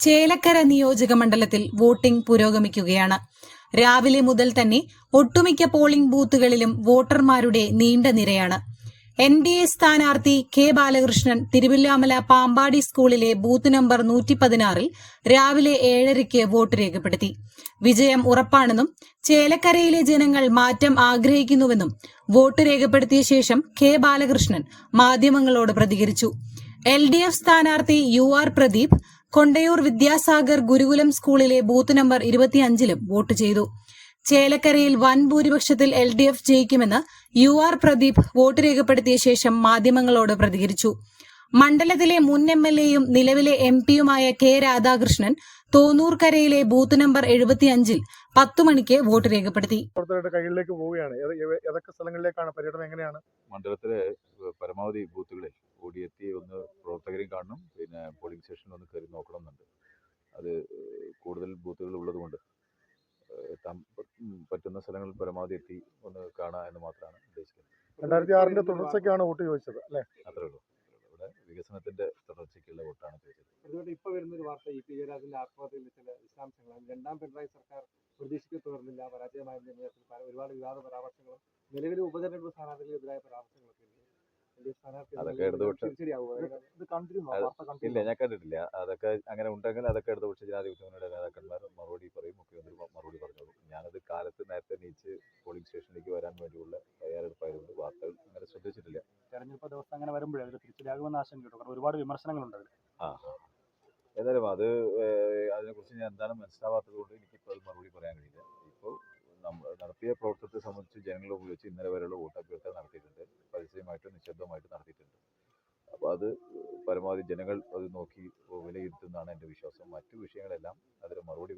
ചേലക്കര നിയോജക മണ്ഡലത്തിൽ വോട്ടിംഗ് പുരോഗമിക്കുകയാണ്. രാവിലെ മുതൽ തന്നെ ഒട്ടുമിക്ക പോളിംഗ് ബൂത്തുകളിലും വോട്ടർമാരുടെ നീണ്ട നിരയാണ്. എൻ ഡി എ സ്ഥാനാർത്ഥി കെ ബാലകൃഷ്ണൻ തിരുവില്ലാമല പാമ്പാടി സ്കൂളിലെ ബൂത്ത് നമ്പർ നൂറ്റി പതിനാറിൽ രാവിലെ ഏഴരയ്ക്ക് വോട്ട് രേഖപ്പെടുത്തി. വിജയം ഉറപ്പാണെന്നും ചേലക്കരയിലെ ജനങ്ങൾ മാറ്റം ആഗ്രഹിക്കുന്നുവെന്നും വോട്ട് രേഖപ്പെടുത്തിയ ശേഷം കെ ബാലകൃഷ്ണൻ മാധ്യമങ്ങളോട് പ്രതികരിച്ചു. എൽ ഡി എഫ് സ്ഥാനാർത്ഥി യു ആർ പ്രദീപ് കൊണ്ടയൂർ വിദ്യാസാഗർ ഗുരുകുലം സ്കൂളിലെ ബൂത്ത് നമ്പർ ഇരുപത്തിയഞ്ചിലും വോട്ട് ചെയ്തു. ചേലക്കരയിൽ വൻ ഭൂരിപക്ഷത്തിൽ എൽ ഡി എഫ് ജയിക്കുമെന്ന് യു ആർ പ്രദീപ് വോട്ട് രേഖപ്പെടുത്തിയ ശേഷം മാധ്യമങ്ങളോട് പ്രതികരിച്ചു. മണ്ഡലത്തിലെ മുൻ എം എൽ എയും നിലവിലെ എം പിയുമായ കെ രാധാകൃഷ്ണൻ തോന്നൂർക്കരയിലെ ബൂത്ത് നമ്പർ എഴുപത്തിയഞ്ചിൽ പത്തു മണിക്ക് വോട്ട് രേഖപ്പെടുത്തി. കൈകളിലേക്ക് പോവുകയാണ്. ഏത്- ഏത്- ഏതൊക്കെ സ്ഥലങ്ങളിലേക്കാണ് പര്യടനം? എങ്ങനെയാണ്? മണ്ഡലത്തിലെ പരമാവധി ബൂത്തുകളിൽ ഓടിയെത്തി പ്രവർത്തകരെയും കാണണം. പിന്നെ പോളിംഗ് സ്റ്റേഷനിൽ ഒന്ന് കയറി നോക്കണം എന്നുണ്ട് അത് കൂടുതൽ ബൂത്തുകൾ ഉള്ളതുകൊണ്ട് എത്താൻ പറ്റുന്ന സ്ഥലങ്ങളിൽ പരമാവധി എത്തി ഒന്ന് കാണുക എന്ന് മാത്രമാണ് ഉദ്ദേശിക്കുന്നത്. രണ്ടായിരത്തി ആറിന്റെ തുടർച്ചയ്ക്കാണ് വോട്ട് ചോദിച്ചത് അല്ലേ? അത്രേ ഉള്ളൂ. ഇവിടെ വികസനത്തിന്റെ തുടർച്ചയ്ക്കുള്ള വോട്ടാണ് ചോദിച്ചത്. അതുകൊണ്ട് ഇപ്പൊ വരുന്ന ഒരു വാർത്ത ഇ പി ജയരാജന്റെ ആത്മഹത്യയിലെ ചില വിശദാംശങ്ങളാണ്. രണ്ടാം പിണറായി സർക്കാർ പ്രതീക്ഷയ്ക്ക് തുടർന്നില്ല. പരാജയമായിരുന്ന ഒരുപാട് വിവാദ പരാമർശങ്ങളും നിലവിലെ ഉപതെരഞ്ഞെടുപ്പ് സ്ഥാനാർത്ഥികൾക്കെതിരായ പരാമർശങ്ങളൊക്കെ അതൊക്കെ ഇടതുപക്ഷ- ഇല്ല ഞാൻ കണ്ടിട്ടില്ല. അതൊക്കെ അങ്ങനെ ഉണ്ടെങ്കിൽ അതൊക്കെ ഇടതുപക്ഷ മുന്നണിയുടെ നേതാക്കന്മാർ മറുപടി പറയും മുഖ്യമന്ത്രി മറുപടി പറഞ്ഞോളൂ. ഞാനത് കാലത്ത് നേരത്തെ നീച്ച് പോളിംഗ് സ്റ്റേഷനിലേക്ക് വരാൻ വേണ്ടിയുള്ള തയ്യാറെടുപ്പായതുകൊണ്ട് വാർത്തകൾ അങ്ങനെ ശ്രദ്ധിച്ചിട്ടില്ല. തെരഞ്ഞെടുപ്പ് ദിവസം അങ്ങനെ വരുമ്പോഴേ അത് തിരിച്ചടിയാകുമെന്ന് ആശങ്കയുണ്ട് ഒരുപാട് വിമർശനങ്ങളുണ്ട് അതിൽ. ആ. ഏതായാലും അത് അതിനെക്കുറിച്ച് ഞാൻ എന്താണ് മനസ്സിലാവാത്തത് കൊണ്ട് എനിക്കിപ്പോൾ അത് മറുപടി പറയാൻ കഴിയില്ല. ഇപ്പോൾ നമ്മൾ നടത്തിയ പ്രവർത്തനത്തെ സംബന്ധിച്ച് ജനങ്ങളെ ഉപയോഗിച്ച് ഇന്നലെ വരെയുള്ള നടത്തിയിട്ടുണ്ട് പരസ്യമായിട്ടും നിശബ്ദമായിട്ടും നടത്തിയിട്ടുണ്ട്. അപ്പോൾ അത് പരമാവധി ജനങ്ങൾ അത് നോക്കി വിലയിരുത്തുന്നതാണ് എന്റെ വിശ്വാസം. മറ്റു വിഷയങ്ങളെല്ലാം അതിന് മറുപടി